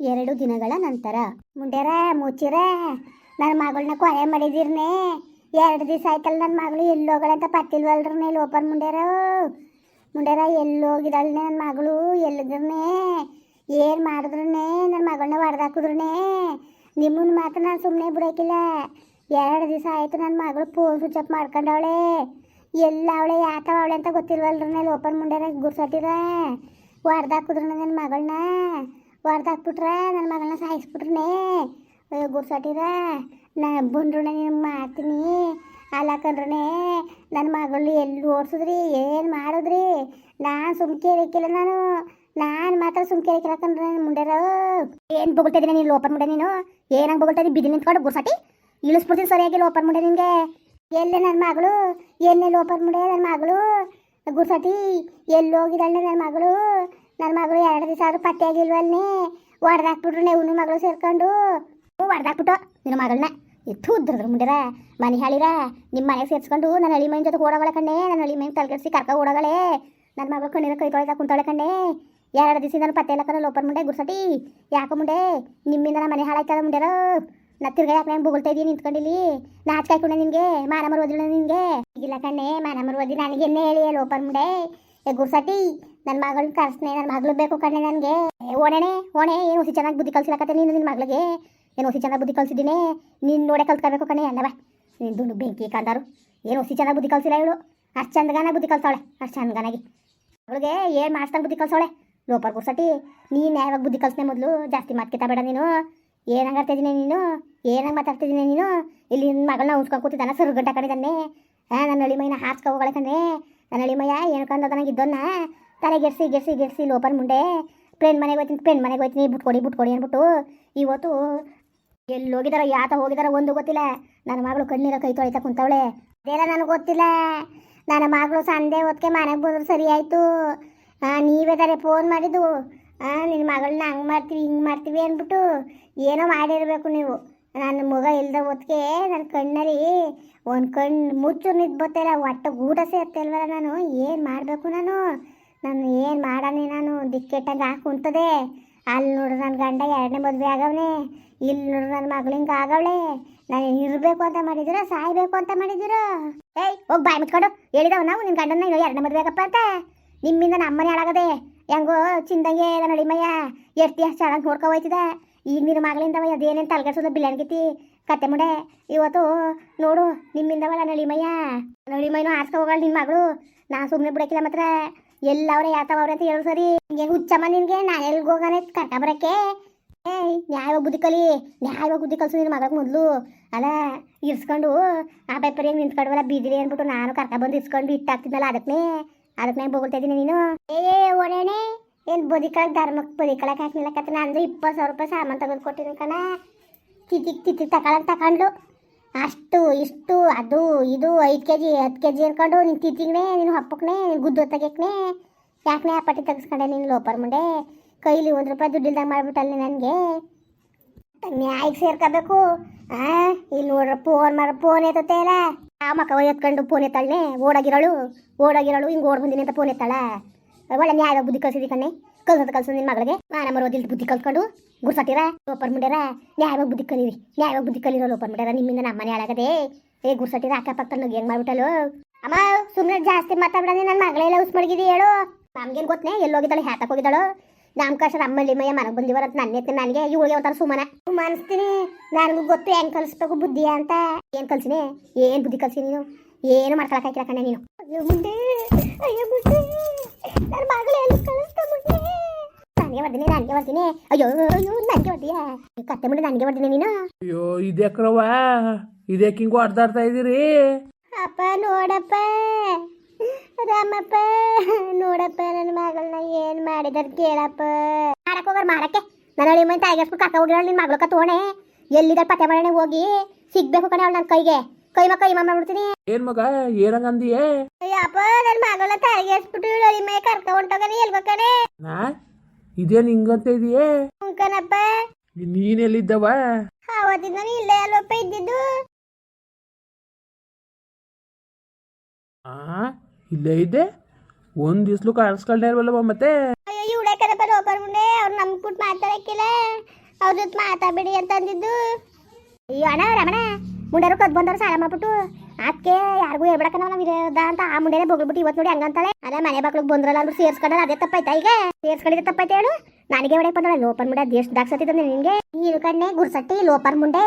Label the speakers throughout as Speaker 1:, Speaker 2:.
Speaker 1: ಎರಡು ದಿನಗಳ ನಂತರ. ಮುಂಡ್ಯಾರ ಮುಚ್ಚಿರ ನನ್ನ ಮಗಳನ್ನ ಕೊಲೆ ಮಾಡಿದಿರ್ನೇ ಎರಡು ದಿವಸ ಆಯ್ತಲ್ಲ ನನ್ನ ಮಗಳು ಎಲ್ಲೋಗಳಂತ ಪತ್ತಿಲ್ವಲ್ರನೆ ಲೋಪರ್ ಮುಂಡ್ಯಾರ ಮುಂಡ್ಯಾರ ಎಲ್ಲೋಗಿದ್ದಾಳೆ ನನ್ನ ಮಗಳು ಎಲ್ಲಿದ್ರನೇ ಏನು ಮಾಡಿದ್ರನೇ ನನ್ನ ಮಗಳನ್ನ ಹೊಡೆದಾಕಿದ್ರನೇ ನಿಮ್ಮನ್ನ ಮಾತ್ರ ನಾನು ಸುಮ್ಮನೆ ಬಿಡೋಕಿಲ್ಲ. ಎರಡು ದಿವಸ ಆಯ್ತು ನನ್ನ ಮಗಳು ಫೋನ್ ಸ್ವಿಚ್ ಆಫ್ ಮಾಡ್ಕೊಂಡವಳೆ. ಎಲ್ಲ ಅವಳೆ ಯಾತವ ಅವಳೆ ಅಂತ ಗೊತ್ತಿಲ್ವಲ್ರನೆ ಲೋಪರ್ ಮುಂಡ್ಯಾರ ಗುರ್ಸಟ್ಟಿರ. ಹೊಡ್ದಾಕಿದ್ರು ನನ್ನ ಮಗಳನ್ನ ಹೊಡ್ದಾಕ್ಬಿಟ್ರೆ ನನ್ನ ಮಗಳನ್ನ ಸಾಯಿಸ್ಬಿಟ್ರನೆ ಅಯ್ಯೋ ಗುಡ್ಸಾಟಿರ ನಾ ಬಂದ್ರನೆ ನೀನು ಮಾಡ್ತೀನಿ. ಅಲ್ಲಕಂದ್ರನೆ ನನ್ನ ಮಗಳು ಎಲ್ಲಿ ಓಡಿಸಿದ್ರಿ? ಏನು ಮಾಡಿದ್ರಿ? ನಾನು ಸುಮ್ಕೆ ಇರಕ್ಕಿಲ್ಲ ನಾನು. ನಾನು ಮಾತ್ರ ಸುಮ್ಕೆ ಇರಕ್ಕಿಲ್ಲಕಂದ್ರೆ ಕಂಡ್ರೆ ಮುಂಡ್ಯಾರ ಏನು ಬೊಗಳ್ತಾ ಇದ್ದೀನಿ ನೀನು ಲೋಪರ್ ಮುಂಡೆ ನೀನು? ಏನಂಗೆ ಬೊಗಳ್ತಾ ಇದ್ದೀನಿ ಬಿದ್ದು ನಿಂತ್ಕೊಂಡು ಗುಡ್ಸಾಟಿ ಇಳಿಸ್ಬಿಡ್ತೀನಿ ಸರಿಯಾಗಿ ಲೋಪರ್ ಮುಂಡೆ ನಿನಗೆ. ಎಲ್ಲೇ ನನ್ನ ಮಗಳು? ಎಲ್ಲೇ ಲೋಪರ್ ಮುಂಡೆ ನನ್ನ ಮಗಳು? ಗುಡ್ಸಾಟಿ ಎಲ್ಲಿ ಹೋಗಿದ್ದಾಳೆ ನನ್ನ ಮಗಳು? ನನ್ನ ಮಗಳು ಎರಡು ದಿವಸ ಆದ್ರೂ ಪತ್ತೆ ಆಗಿಲ್ವಲ್ನೇ ಹೊಡೆದಾಕ್ಬಿಟ್ರು ನೀವು ಮಗಳು ಸೇರ್ಕೊಂಡು. ಹೊಡೆದಾಕ್ಬಿಟ್ಟು ನಿನ್ನ ಮಗಳನ್ನ ಇತ್ತು ಉದ್ರದ್ರ ಮುಂಡ್ಯಾರ. ಮನೆ ಹೇಳಿರ ನಿಮ್ಮ ಮನೆಗೆ ಸೇರಿಸ್ಕೊಂಡು ನನ್ನ ಹಳಿ ಮೈನ್ ಜೊತೆ ಓಡೋಗಳ ಕಣ್ಣೆ. ನನ್ನ ಹಳಿ ಮೈನ್ ತಲೆಗೆಡ್ಸಿ ಕರ್ಕ ಓಡೋಗಳೇ ನನ್ನ ಮಗಳು ಕಣ್ಣಿನ ಕೈ ತೊಳೆದ ಕುಂತಾಳೆ ಕಣ್ಣೆ. ಎರಡು ದಿವಸ ನಾನು ಪತ್ತೆ ಇಲ್ಲ ಕಣ ಲೋಪರ್ ಮುಂಡೆ, ಗುರ್ಸಟಿ. ಯಾಕೋ ಮುಂಡೆ? ನಿಮ್ಮಿಂದ ನಮ್ಮ ಮನೆ ಹಾಳಾಯ್ತದ ಮುಂಡ್ಯಾರ? ನಾ ತಿರ್ಗಾ ಯಾಕೆ ನಾನು ಬೊಗಳ್ತಾ ಇದೀನಿ ನಿಂತ್ಕೊಂಡಿಲ್ಲಿ? ನಾಚ್ ಕಾಯ್ಕೊಂಡೆ ನಿನಗೆ ಮಾನ ಮರುವುದಿಲ್ಲ ನಿನಗೆ? ಕಣ್ಣೆ, ಮಾನ ಮರುವುದಿ ನನಗೆ ಎನ್ನೇ ಹೇಳಿ ಲೋಪರ್ ಮುಂಡೆ. ಏ ಗುರ್ಸಟಿ ನನ್ನ ಮಗಳನ್ನ ಕರ್ಸ್ನೆ ನನ್ನ ಮಗಳು ಬೇಕು ಕಣ್ಣೆ ನನಗೆ. ಓಣೆಣೆ, ಓಣೆ, ಏನು ಹೊಸಿ ಚೆನ್ನಾಗಿ ಬುದ್ಧಿ ಕಲ್ಸಿಲಕತ್ತೆ ನೀನು ನಿನ್ನ ಮಗಳಿಗೆ? ಏನು ಹೊಸಿ ಚೆನ್ನಾಗಿ ಬುದ್ಧಿ ಕಲ್ಸಿದ್ದೀನಿ? ನೀನು ನೋಡೇ ಕಲ್ತ್ಕೋಬೇಕು ಕಣೆ ಅಲ್ಲವ ನೀನು ದುಂಡು ಬೆಂಕಿ ಕಂದಾರು ಏನು ಹೊಸಿ ಚೆನ್ನಾಗಿ ಬುದ್ಧಿ ಕಲ್ಸಿಲ್ಲ ಇವಳು. ಅಷ್ಟು ಚಂದಗಾನ ಬುದ್ಧಿ ಕಲ್ಸವಳೆ ಅಷ್ಟು ಚಂದಗಾನಾಗಿ ಅವಳಿಗೆ ಏನು ಮಾಡಿಸ್ದಂಗೆ ಬುದ್ಧಿ ಕಲ್ಸವಳೆ ಲೋಪರ್ ಗುರ್ಸಟಿ, ನೀನು ಯಾವಾಗ ಬುದ್ಧಿ ಕಲ್ಸನೆ ಮೊದಲು? ಜಾಸ್ತಿ ಮಾತು ಬೇಡ ನೀನು. ಏನಂಗೆ ಆಡ್ತಿದ್ದೀನಿ ನೀನು? ಏನಂಗೆ ಮಾತಾಡ್ತಿದ್ದೀನಿ ನೀನು? ಇಲ್ಲಿ ನಿನ್ನ ಮಗಳನ್ನ ಉಸ್ಕೊಂಡು ಕೂತಿದ್ದಾನೆ ಸರ್ ಗಂಟೆ ಕಡಿದಾನೆ ನನ್ನ ಹಳಿ ಮೈನ ಹಾಸ್ಕೊ ಹೋಗಳಕಂದೆ ನನ್ನ ಮಯಾ ಏನು ಏನಕ್ಕಂದ ನನಗೆ ಇದ್ದನ್ನ ತಲೆ ಗೆರ್ಸಿ ಗೆರ್ಸಿ ಗೆರ್ಸಿ ಲೋಪನ್ ಮುಂಡೆ. ಫ್ರೆಂಡ್ ಮನೆಗೆ ಹೋಯ್ತೀನಿ ಫ್ರೆಂಡ್ ಮನೆಗೆ ಹೋಯ್ತೀನಿ, ಬಿಟ್ಕೊಡಿ ಬಿಟ್ಕೊಡಿ ಅಂದ್ಬಿಟ್ಟು ಇವತ್ತು ಎಲ್ಲಿ ಹೋಗಿದಾರ, ಯಾತ ಹೋಗಿದಾರ ಒಂದು ಗೊತ್ತಿಲ್ಲ. ನನ್ನ ಮಗಳು ಕಣ್ಣೀರ ಕೈ ತೊಳಿತಾ ಕುಂತವಳೆ. ಅದೆಲ್ಲ ನನಗೆ ಗೊತ್ತಿಲ್ಲ. ನನ್ನ ಮಗಳು ಸಂದೇ ಹೊತ್ತಿಗೆ ಮನೆಗೆ ಬಂದ್ರೆ ಸರಿ ಆಯಿತು. ನೀವೇ ತಾರೆ ಫೋನ್ ಮಾಡಿದ್ದು. ನಿನ್ನ ಮಗಳನ್ನ ಹಂಗೆ ಮಾಡ್ತೀವಿ, ಹಿಂಗೆ ಮಾಡ್ತೀವಿ ಅಂದ್ಬಿಟ್ಟು ಏನೋ ಮಾಡಿರಬೇಕು ನೀವು. ನನ್ನ ಮಗ ಇಲ್ದ ಹೊತ್ತಿಗೆ ನನ್ನ ಕಣ್ಣಲ್ಲಿ ಒಂದು ಕಣ್ಣು ಮುಚ್ಚು ನಿಂತು ಬರ್ತಾಯಿಲ್ಲ ಒಟ್ಟು ಊಟ ಸೇರ್ತಿಲ್ವಲ್ಲ ನಾನು? ಏನು ಮಾಡಬೇಕು ನಾನು? ನಾನು ಏನು ಮಾಡಾನೆ ನಾನು? ದಿಕ್ಕೆಟ್ಟಂಗೆ ಹಾಕಿ ಕುಂತದೆ. ಅಲ್ಲಿ ನೋಡ್ರಿ ನನ್ನ ಗಂಡ ಎರಡನೇ ಮದುವೆ ಆಗವನೆ. ಇಲ್ಲಿ ನೋಡ್ರಿ ನನ್ನ ಮಗಳಿಂಗೆ ಆಗವಳೆ. ನಾನು ಇರಬೇಕು ಅಂತ ಮಾಡಿದಿರ, ಸಾಯ್ಬೇಕು ಅಂತ ಮಾಡಿದಿರ? ಏಯ್, ಹೋಗಿ ಬಾಯ್ ಮುಚ್ಕೊಂಡು. ಹೇಳಿದವ ನಾವು ನಿನ್ನ ಗಂಡನ ಎರಡನೇ ಮದುವೆ ಆಗಪ್ಪ ಅಂತ? ನಿಮ್ಮಿಂದ ನಮ್ಮನೆ ಹಾಳಾಗದೆ ಹೆಂಗೋ ಚಿಂದಂಗೆ ನಡಿಮಯ್ಯ ಎಷ್ಟು ಎಷ್ಟು ಚೆನ್ನಾಗಿ ನೋಡ್ಕೊ ಹೋಯ್ತಿದ ಈಗ ನಿನ್ನ ಮಗಳಿಂದವ ಅದೇನೇನು ತಲೆಗಡ್ಸೋದು ಬಿಲ್ಲನ್ಗಿತಿ ಕತೆ ಮುಂಡೆ? ಇವತ್ತು ನೋಡು ನಿಮ್ಮಿಂದವಲ್ಲ ನಳಿಮಯ್ಯ. ಅಳಿಮಯ್ಯನು ಆರ್ಸ್ಕೊ ಹೋಗಲ್ಲ ನಿನ್ನ ಮಗಳು. ನಾನು ಸುಮ್ಮನೆ ಬಿಡಕ್ಕಿಲ್ಲ ಮಾತ್ರ. ಎಲ್ಲವ್ರೆ ಯಾತವ್ರೆ ಅಂತ ಹೇಳು ಸರಿ. ಹಿಂಗೆ ಹುಚ್ಚಮ್ಮ ನಿನಗೆ? ನಾನು ಎಲ್ಲಿಗೆ ಹೋಗೋಣ ಕರ್ಕ ಬರಕ್ಕೆ? ಏಯ್, ನ್ಯಾಯವಾಗಿ ಬುದ್ಧಿ ಕಲಿ. ನ್ಯಾಯವಾಗಿ ಬುದ್ಧಿ ಕಲಿಸು ನಿನ್ನ ಮಗಳಿಗೆ ಮೊದಲು. ಅಲ್ಲ, ಇರ್ಸ್ಕೊಂಡು ಆ ಪೈಪರಿಯಾಗಿ ನಿಂತ್ಕೊಂಡ್ವಲ್ಲ ಬೀದಿರಿ ಅಂದ್ಬಿಟ್ಟು ನಾನು ಕರ್ಕ ಬಂದು ಇಸ್ಕೊಂಡು ಇಟ್ಟಾಗ್ತಿದ್ನಲ್ಲ ಅದಕ್ಕೆ ಅದಕ್ಕೆ ನಾನು ಬೊಗಳ್ತಾ ಇದ್ದೀನಿ ನೀನು. ಏ ಓಡೇನೆ ಏನು ಬದುಕಳಕ್ಕೆ ಧರ್ಮಕ್ಕೆ ಬದುಕಳಕ್ಕೆ ಹಾಕ್ನಿಲ್ಲಕತ್ತ ನಾನು ಇಪ್ಪತ್ತು ಸಾವಿರ ರೂಪಾಯಿ ಸಾಮಾನು ತಗೊಂಡು ಕೊಟ್ಟಿದ್ದೀನಿ ಕಣ. ತಿತ್ತಿಗೆ ತಿತ್ತಿ ತಗೊಳಕ್ಕೆ ತಗೊಂಡು ಅಷ್ಟು, ಇಷ್ಟು, ಅದು, ಇದು, ಐದು ಕೆ ಜಿ ಹತ್ತು ಕೆ ಜಿ ಅನ್ಕೊಂಡು ನಿನ್ನ ತಿತ್ತಿಗ್ನೆ ನಿನ್ನ ಹಪ್ಪಕ್ನೆ ನಿನ್ನ ಗುದ್ದು ತೆಗಿಯಕ್ನೆ ಯಾಕೆ ಆ ಪಟ್ಟಿ ತೆಗಿಸ್ಕೊಂಡೆ ನೀನು ಲೋಪರ್ ಮುಂಡೆ? ಕೈಲಿ ಒಂದು ರೂಪಾಯಿ ದುಡ್ಡಿಲ್ದಾಗ ಮಾಡಿಬಿಟ್ಟಲ್ಲಿ ನನಗೆ? ನ್ಯಾಯಕ್ಕೆ ಸೇರ್ಕೋಬೇಕು. ಆ ಇಲ್ಲಿ ನೋಡ್ರ, ಫೋನ್ ಮಾಡ, ಫೋನ್ ಎತ್ತತ್ತೆ ಆ ಮಕ್ಕ ಎತ್ಕೊಂಡು ಫೋನ್ ಎತ್ತಾಳೆ ಓಡಾಗಿರೋಳು? ಓಡಾಗಿರೋಳು, ಹಿಂಗೆ ಓಡ್ ಬಂದಿನಿ ಅಂತ ಫೋನ್ ಎತ್ತಾಳ? ಒಳ್ಳೆ ನ್ಯಾಯ ಬುದ್ಧಿ ಕಲ್ಸಿದಿ ಕಣ್ಣೆ. ಕಲ್ಸದ ಕಲ್ಸು ನಿನ್ನ ಮಗಳಿಗೆ. ಮಾನ ಮರೋದಿಲ್ ಬುದ್ಧಿ ಕಲ್ತ್ಕೊಂಡು ಗುರ್ಸಟ್ಟಿರ ಲೋಪರ್ ಮುಂಡ್ಯಾರ ನ್ಯಾಯವಾಗ ಬುದ್ಧಿ ಕಲಿರಿ. ನ್ಯಾಯವಾಗ ಬುದ್ಧಿ ಕಲಿರೋ ಲೋಪರ್ ಮುಂಡ್ಯಾರ ನಿಮ್ಮಿಂದ ನಮ್ಮ ಮನೆ ಹಾಳಾಗದೆ? ಏ ಗುರ್ಸಟ್ಟಿರ ಅಕ್ಕಪಕ್ಕ ನುಗ್ಗಿ ಹೆಂಗ್ ಮಾಡ್ಬಿಟ್ಟಲು? ಅಮ್ಮ ಸುಮ್ಮನೆ ಜಾಸ್ತಿ ಮಾತಾಡ್ದೆ ನನ್ನ ಮಗಳೆಲ್ಲ ಉಸ್ ಮಡಗಿದಿ ಹೇಳು. ನಮ್ಗೇನು ಗೊತ್ತೇ ಎಲ್ಲೋಗಿದ್ದಾಳೆ ಹ್ಯಾತಕ್ಕೆ ಹೋಗಿದ್ದಾಳು. ನಮ್ಮ ಕಷ್ಟ ಅಮ್ಮಲ್ಲಿ ಮಯ್ಯ ಮನೆಗೆ ಬಂದಿವರ ಅಂತ ನನ್ನ ಎತ್ತಿ ನನಗೆ. ಇವಳಿಗೆ ಒಂಥರ ಸುಮನ. ಮನಸ್ತೀನಿ ನನಗೂ ಗೊತ್ತು ಹೆಂಗ್ ಕಲಿಸ್ಬೇಕು ಬುದ್ಧಿ ಅಂತ. ಏನು ಕಲ್ಸಿನಿ? ಏನು ಬುದ್ಧಿ ಕಲ್ಸಿ ನೀನು? ಏನು ಮಾಡ್ಕೊಳಕ್ಕಾಗಿಲ್ಲ ಕಣ್ಣೆ ನೀನು? ಮುಂದೆ ಅಯ್ಯೋ ಮುಂದೆ ನನ್ನ ಮಗಳು ಎಲ್ಲಿ ಮುಂದೆ ನನಗೆ ಬರ್ತೀನಿ ನನಗೆ ಬರ್ತೀನಿ ಅಯ್ಯೋ ಅಯ್ಯೋ ನನಗೆ ಬರ್ತೀಯ ಕತ್ತೆ ಮುಂದೆ ನನಗೆ ಬರ್ತೀನಿ ನೀನು.
Speaker 2: ಅಯ್ಯೋ ಇದ್ಯಾಕ್ರವ ಇದ್ಯಾಕೆ ಹಿಂಗೂ ಹೊಡ್ದಾಡ್ತಾ ಇದ್ದೀರಿ
Speaker 1: ಅಪ್ಪ ನೋಡಪ್ಪ. ರಾಮಪ್ಪ ನೋಡಪ್ಪ ನನ್ನ ಮಗಳನ್ನ ಏನ್ ಮಾಡಿದಾರ ಕೇಳಪ್ಪ. ಮಾಡಕ್ ಹೋಗ್ರ ಮಾಡಕ್ಕೆ ನನ್ನ ಹಳಿ ಮೈ ತಾಯಿಗೆಸ್ಬಿಟ್ಟು ಕಕ್ಕ ಹೋಗಿರೋ ನಿನ್ನ ಮಗಳು ಕತ್ತೋಣೆ ಎಲ್ಲಿದ್ದಾರೆ ಪತ್ತೆ ಮಾಡೋಣ ಹೋಗಿ. ಸಿಗ್ಬೇಕು ಕಣೆ ಅವಳು ನನ್ನ ಕೈಗೆ. ಕೈ ಮಕ್ಕ ಕೈ ಮಾಡ್ಬಿಡ್ತೀನಿ.
Speaker 2: ಏನ್ ಮಗ ಏನಂಗ ಅಂದಿಯೇ
Speaker 1: ಅಯ್ಯಪ್ಪ ನನ್ ಮಗಳ ತಾಯಿಗೆಸ್ಬಿಟ್ಟು ಹಳಿ ಮೈ ಕರ್ಕ ಹೊಂಟೋಗನೆ ಎಲ್ಗೋ ಕಣೆ
Speaker 2: ನಾ? ಇದೇನು ಹಿಂಗಂತ ಇದೆಯೇ?
Speaker 1: ಕಣಪ್ಪ
Speaker 2: ನೀನೆಲ್ಲಿದ್ದವ
Speaker 1: ಅವತ್ತಿಂದ ಇಲ್ಲೇ ಅಲ್ವಪ್ಪ ಇದ್ದಿದ್ದು?
Speaker 2: ಆ ಇಲ್ಲೇ ಇದ್ದೆ? ಒಂದ್ ದಿವ್ಸಲು ಕಾಣಿಸ್ಕೊಳ್ತಾ ಇಲ್ವಲ್ಲವ ಮತ್ತೆ?
Speaker 1: ಅಯ್ಯೋ ಇವಳೆ ಕಣಪ್ಪ ರೋಬರ್ ಮುಂದೆ ಅವ್ರು ನಂಬ್ಬಿಟ್ಟು ಮಾತಾಡಕ್ಕಿಲ್ಲ. ಅವ್ರ ಜೊತೆ ಮಾತಾಡಬೇಡಿ ಅಂತ ಅಂದಿದ್ದು ಅಯ್ಯೋ ಅಣ್ಣ ರಮಣ. ಮುಂಡರು ಕದ್ ಬಂದವ್ರು ಸಾಲ ಮಾಡ್ಬಿಟ್ಟು ಅದಕ್ಕೆ ಯಾರಿಗೂ ಹೇಳ್ಬಿಡಕ ನಾವು ವಿರೋಧ ಅಂತ ಆ ಮುಂಡೆನೆ ಬೊಗ್ಳ್ಬಿಟ್ಟು ಇವತ್ತು ನೋಡಿ ಹಂಗಂತಾಳೆ. ಅದೇ ಮನೆ ಬಾಕ್ಲಿಗೆ ಬಂದ್ರಲ್ಲ, ಅಂದ್ಬಿಟ್ಟು ಸೇರ್ಸ್ಕೊಂಡ್ರೆ ಅದೇ ತಪ್ಪಾಯ್ತಾ ಈಗ? ಸೇರ್ಸ್ಕೊಂಡಿದ್ದೆ ತಪ್ಪಾಯ್ತಾ ಹೇಳು? ನನಗೆ ಹೊಡೆಯಕ್ಕೆ ಬಂದಳ ಲೋಪರ್ ಮುಂಡೆ ದೇಶ ದಾಕ್ಸತ್ತಿದ್ದೆ ನಿನಗೆ? ನೀರು ಕಣ್ಣೆ, ಗುರ್ಸಟ್ಟಿ ಲೋಪರ್ ಮುಂಡೆ.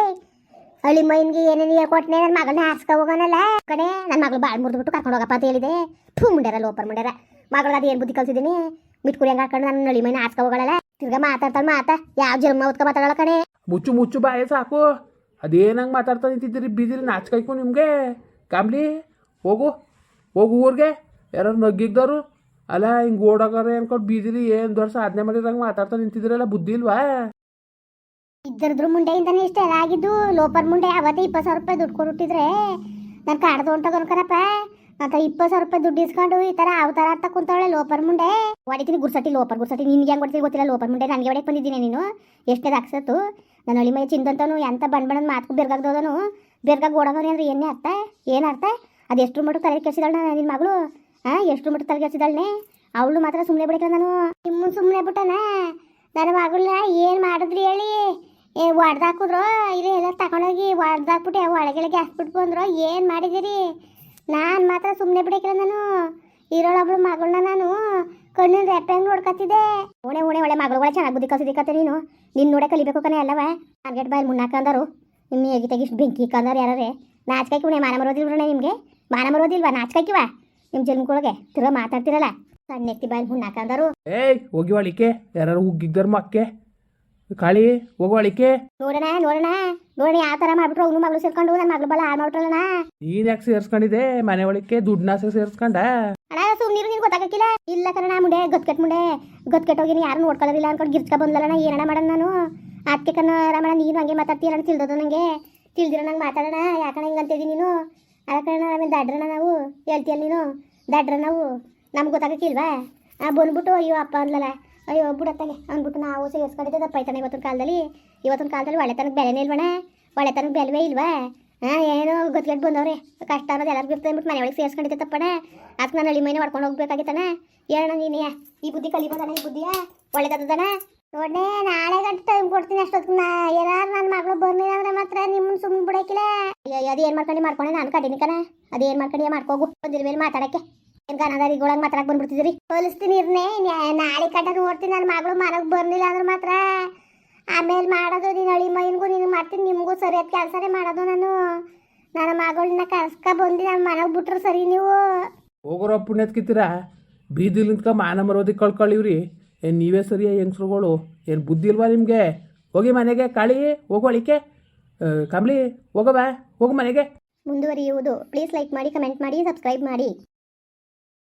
Speaker 1: ಹಳ್ಳಿ ಮೈನ್ಗೆ ಏನೇನು ಹೇಳ್ಕೊಟ್ನೆ ನನ್ನ ಮಗಳನ್ನ ಹಾಸ್ಕ ಹೋಗೋನಲ್ಲ? ಕಡೆ ನನ್ನ ಮಗಳು ಬಾಳ್ ಮುರಿದ್ಬಿಟ್ಟು ಕರ್ಕೊಂಡು ಹೋಗಪ್ಪ ಅಂತ ಹೇಳಿದೆ. ಥೂ ಮುಂಡ್ಯಾರ ಲೋಪರ್ ಮುಂಡ್ಯಾರ ಮಗಳು ಅದು ಏನು ಬುದ್ಧಿ ಕಲ್ಸಿದ್ದೀನಿ ಮಿಟ್ಕುರಿ ಹಂಗೆ ಹಾಕೊಂಡು ನನ್ನ ಹಳ್ಳಿ ಮೈನ ಹಾಸ್ಕ ಹೋಗೋಳಲ್ಲ? ತಿರ್ಗಾ ಮಾತಾಡ್ತಾಳೆ ಮಾತಾ, ಯಾವ ಜನ್ಮ ಹೊತ್ಕೊ ಮಾತಾಡೋಳ ಕಣೆ?
Speaker 2: ಮುಚ್ಚು ಮುಚ್ಚು ಬಾಯೇ, ಸಾಕು. ಅದೇನಂಗೆ ಮಾತಾಡ್ತಾ ನಿಂತಿದ್ದೀರಿ ಬೀದಿಲಿ ನಾಚ್ಕೈಕು ನಿಮಗೆ. ಕಾಮ್ಲಿ, ಹೋಗು ಹೋಗು ಊರಿಗೆ. ಯಾರು ನಗ್ಗಿದ್ದವರು ಅಲ್ಲ, ಹಿಂಗೆ ಓಡೋಗಾರೆ ಅನ್ಕೊಂಡು ಬೀದಿಲಿ ಏನು ದೊಡ್ಡ ಸಾಧನೆ ಮಾಡಿರಂಗೆ ಮಾತಾಡ್ತಾ ನಿಂತಿದ್ದೀರಲ್ಲ ಬುದ್ಧಿ ಇಲ್ವಾ?
Speaker 1: ಇದ್ದರದ್ರ ಮುಂಡೆಯಿಂದನೇ ಇಷ್ಟ ಆಗಿದ್ದು ಲೋಪರ್ ಮುಂಡೆ ಅವತ್ತೇ ಇಪ್ಪತ್ತು ಸಾವಿರ ರೂಪಾಯಿ ದುಡ್ಡು ಕೊಟ್ಟಿದ್ರೆ ನಾನು ಕಾಡ್ದು ಅಂತ ಕಣಪ್ಪ ಅಂತ ಇಪ್ಪತ್ತು ಸಾವಿರ ರೂಪಾಯಿ ದುಡ್ಡು ಇಸ್ಕೊಂಡು ಈ ತರ ಅವತಾರ ಅಂತ ಕುಂತವಳೆ ಲೋಪರ್ ಮುಂಡೆ. ಹೊಡಿತೀನಿ ಗುರ್ಸಟ್ಟಿ ಲೋಪರ್ ಗುರ್ಸಟ್ಟಿ ನಿನ್ಗೆ ಹೆಂಗ್ ಹೊಡಿತೀನಿ ಗೊತ್ತಿಲ್ಲ ಲೋಪರ್ ಮುಂಡೆ. ನನಗೆ ಹೊಡೆಯಕ್ಕೆ ಬಂದಿದ್ದೀನಿ ನೀನು. ಎಷ್ಟೇ ಹಾಕ್ಸತ್ತು ನನ್ನ ಒಳಿ ಮೈ ಚಿಂದಂತನು, ಎಂತ ಬಣ್ಣ ಬಣ್ಣದ ಮಾತು ಬೆರ್ಗಾಗ್ದವನು ಬೆರ್ಗಾಗ ಓಡೋದವನು ಅಂದ್ರೆ ಏನೇ ಅರ್ಥ? ಏನು ಅರ್ಥ? ಅದು ಎಷ್ಟು ಮಟ್ಟು ತಲೆ ಕೆಡ್ಸಿದಾಳ ನಿನ್ನ ಮಗಳು? ಹಾಂ ಎಷ್ಟು ಮಟ್ಟು ತಲೆ ಕೆಡ್ಸಿದಾಳನೆ? ಅವಳು ಮಾತ್ರ ಸುಮ್ಮನೆ ಬಿಡಕ್ಕೆ ನಾನು. ನಿಮ್ಮ ಸುಮ್ಮನೆ ಬಿಟ್ಟನ? ನನ್ನ ಮಗಳನ್ನ ಏನು ಮಾಡಿದ್ರಿ ಹೇಳಿ? ಏ, ಒಡ್ದಾಕಿದ್ರು? ಇಲ್ಲ ಎಲ್ಲ ತಗೊಂಡೋಗಿ ಒಡ್ದಾಕ್ಬಿಟ್ಟು, ಒಳಗೆಳಗೆ ಹಾಕ್ಬಿಟ್ಟು ಬಂದ್ರು ಏನು ಮಾಡಿದಿರಿ? ನಾನು ಮಾತ್ರ ಸುಮ್ಮನೆ ಬಿಡಕ್ಕಿಲ್ಲ ನಾನು. ಇರೋಳೊಬ್ಳು ಮಗಳನ್ನ ನಾನು ಕಣ್ಣಿನ ರೆಪ್ಪೆ ಹಂಗೆ ನೋಡ್ಕೊತಿದ್ದೆ ಓಣೆ ಓಣೆ, ಒಳ್ಳೆ ಮಗಳು ಚೆನ್ನಾಗಿ ಬುದ್ಧಿ ಕಲ್ಸಿದಿಕ್ಕತ್ತೆ ನೀನು. ನಿನ್ನ ನೋಡೇ ಕಲಿಬೇಕು ಕಣೆ ಅಲ್ಲವ. ಟಾರ್ಗೆಟ್ ಬಾಯಲ್ಲಿ ಮುನ್ನಾಕಂದರು ನಿಮ್ಮ ಹೇಗೆ ತೆಗಿಸ್ ಬೆಂಕಿ ಕಂದರು ಯಾರೇ ನಾಚ್ಕಾಯ್ಕಿ ಉಣೆ, ಮಾನ ಮರೋದಿಲ್ವಣ್ಣ ನಿಮಗೆ. ಮಾನ ಮರೋದಿಲ್ವಾ ನಾಚ್ಕಾಯ್ಕಿವ ನಿಮ್ಮ ಜನ್ಮಗಳಿಗೆ ತಿರೋ ಮಾತಾಡ್ತಿರಲ್ಲ. ಸಣ್ಣ ಎತ್ತಿ ಬಾಯಲ್ಲಿ ಮುನ್ನಾಕಂದರು
Speaker 2: ಏಯ್, ಹೋಗಿವಾಳಿಕೆ. ಯಾರು ಹುಗ್ಗಿದ್ದರ್ ಮಕ್ಕೆ. ಕಾಳಿ ಹೋಗೋಳಿಕೆ ನೋಡಣ
Speaker 1: ನೋಡೋಣ ನೋಡೋಣ. ನೋಡೋಣ ಯಾವ ಥರ ಮಾಡ್ಬಿಟ್ರು ಅವನು ಮಗಳು ಸೇರ್ಕೊಂಡು ನನ್ನ ಮಗಳು ಬಲ ಹಾಳು ಮಾಡ್ಬಿಟ್ರಲ್ಲ
Speaker 2: ನೀನು ಯಾಕೆ ಸೇರ್ಸ್ಕೊಂಡಿದೆ ಮನೆ ಒಳಕ್ಕೆ ದುಡ್ಡನ್ನ ಸೇರ್ಸ್ಕೊಂಡ?
Speaker 1: ಅಣ್ಣ ಸುಮ್ಮನಿರು ನೀನು ಗೊತ್ತಾಗಕ್ಕಿಲ್ಲ. ಇಲ್ಲ ಕಣ ಮುಂಡೆ ಗತ್ಕೆಟ್ ಮುಂಡೆ ಗತ್ಕೆಟ್ ಹೋಗಿ ಯಾರು ನೋಡ್ಕೊಳ್ಳೋದಿಲ್ಲ ಅನ್ಕೊಂಡು ಗಿರ್ಚ್ಕ ಬಂದಲ್ಲ ಏನಣ್ಣ ಮಾಡಣ ನಾನು? ಅದಕ್ಕೆ ಕಣ ರಮಣ ನೀನು ಹಂಗೆ ಮಾತಾಡ್ತೀಯ ಅಣ್ಣ ತಿಳ್ದದ ನನಗೆ ತಿಳ್ದಿರೋ ನಂಗೆ ಮಾತಾಡೋಣ ಯಾಕಣ ಹಿಂಗೆ ಅಂತಿದ್ದೀನಿ ನೀನು? ಅದಕ್ಕೆ ಆಮೇಲೆ ದಡ್ರಣ ನಾವು ಹೇಳ್ತೀಯಲ್ಲ ನೀನು? ದಡ್ರ ನಾವು ನಮ್ಗೆ ಗೊತ್ತಾಗಕ್ಕಿಲ್ವಾ? ಆ ಬಂದ್ಬಿಟ್ಟು ಅಯ್ಯೋ ಅಪ್ಪ ಅಂದ್ಲಲ್ಲ. ಅಯ್ಯೋ ಬಿಡತ್ತಾಗೆ ಅಂದ್ಬಿಟ್ಟು ನಾವು ಸೇರಿಸ್ಕೊಂಡಿದ್ದೆ ತಪ್ಪಾಯ್ತಾನೆ ಇವತ್ತಿನ ಕಾಲದಲ್ಲಿ. ಇವತ್ತಿನ ಕಾಲದಲ್ಲಿ ಒಳ್ಳೆತನಕ್ಕೆ ಬೆಲೆನೇ ಇಲ್ವಣ ಒಳ್ಳೆತನಕ್ಕೆ ಬೆಲೆವೇ ಇಲ್ವಾ? ಹಾಂ, ಏನೋ ಗೊತ್ತಿಗೆಟ್ಟು ಬಂದವ್ರೆ. ಕಷ್ಟ ಅನ್ನೋದು ಎಲ್ಲರಿಗೂ ಇರ್ತದೆ ಅಂದ್ಬಿಟ್ಟು ಮನೆ ಸೇರಿಸ್ಕೊಂಡಿದ್ದೆ ತಪ್ಪಣ ಅದಕ್ಕೆ ನಾನು ಹಳ್ಳಿ ಮೈನೆ ಮಾಡ್ಕೊಂಡು ಹೋಗ್ಬೇಕಾಗಿತ್ತನ ಏನೋ ನೀನೇ ಈ ಬುದ್ಧಿ ಕಲಿಬೋದಣ್ಣ ಈ ಬುದ್ಧಿಯ? ಒಳ್ಳೇದದಣ ನೋಡೇ ನಾಳೆ ಗಂಟೆ ಟೈಮ್ ಕೊಡ್ತೀನಿ ಅಷ್ಟೊತ್ತು ಏನಾರು ನನ್ನ ಮಗಳು ಬರ್ಲಿಲ್ಲ ಅಂದ್ರೆ ಮಾತ್ರ ನಿಮ್ಮನ್ನ ಸುಮ್ಮನೆ ಬಿಡಕ್ಕಿಲ್ಲ. ಅದು ಏನು ಮಾಡ್ಕೊಂಡು ಮಾಡ್ಕೊಂಡೆ? ನಾನು ಕಡಿಮೆ ಕಣ. ಅದೇನು ಮಾಡ್ಕೊಂಡು ಮಾಡ್ಕೋಗು ಬಂದಿರ ಮೇಲೆ ಮಾತಾಡಕ್ಕೆ. ಏನು ಗನದಾರಿಗೊಳಗೆ ಮಾತ್ರ ಬಂದ್ಬಿಡ್ತಿದ್ರಿ ಕಲಿಸ್ತೀನಿ ಇರ್ನೇ ನಾಳೆ ಕಟ್ಟ ನೋಡ್ತೀನಿ ನನ್ನ ಮಗಳು ಮನೆಗೆ ಬರ್ಲಿಲ್ಲ ಅಂದ್ರೆ ಮಾತ್ರ. ಆಮೇಲೆ ಮಾಡೋದು ನೀನು ಅಳಿ ಮೈನ್ಗೂ ನೀನು ಮಾಡ್ತೀನಿ ನಿಮಗೂ ಸರಿಯಾದ ಕೆಲಸನೇ ಮಾಡೋದು ನಾನು. ನನ್ನ ಮಗಳನ್ನ ಕರ್ಸ್ಕ ಬಂದು ನನ್ನ ಮನೆಗೆ ಬಿಟ್ರು ಸರಿ ನೀವು.
Speaker 2: ಹೋಗೋರ ಪುಣ್ಯತ್ಕಿತ್ತೀರ ಬೀದಿಲಿ ನಿಂತ್ಕ ಮಾನ ಮರೋದಿ ಕಳ್ಕೊಳ್ಳಿವ್ರಿ ಏನು ನೀವೇ ಸರಿಯಾ ಹೆಂಗ್ಸ್ರುಗಳು ಏನು ಬುದ್ಧಿ ಇಲ್ವಾ ನಿಮಗೆ? ಹೋಗಿ ಮನೆಗೆ ಕಾಳಿ ಹೋಗೋಳಿಕೆ ಕಮ್ಲಿ ಹೋಗವಾ ಹೋಗು ಮನೆಗೆ.
Speaker 1: ಮುಂದುವರಿಯುವುದು. ಪ್ಲೀಸ್ ಲೈಕ್ ಮಾಡಿ ಕಮೆಂಟ್ ಮಾಡಿ ಸಬ್ಸ್ಕ್ರೈಬ್ ಮಾಡಿ.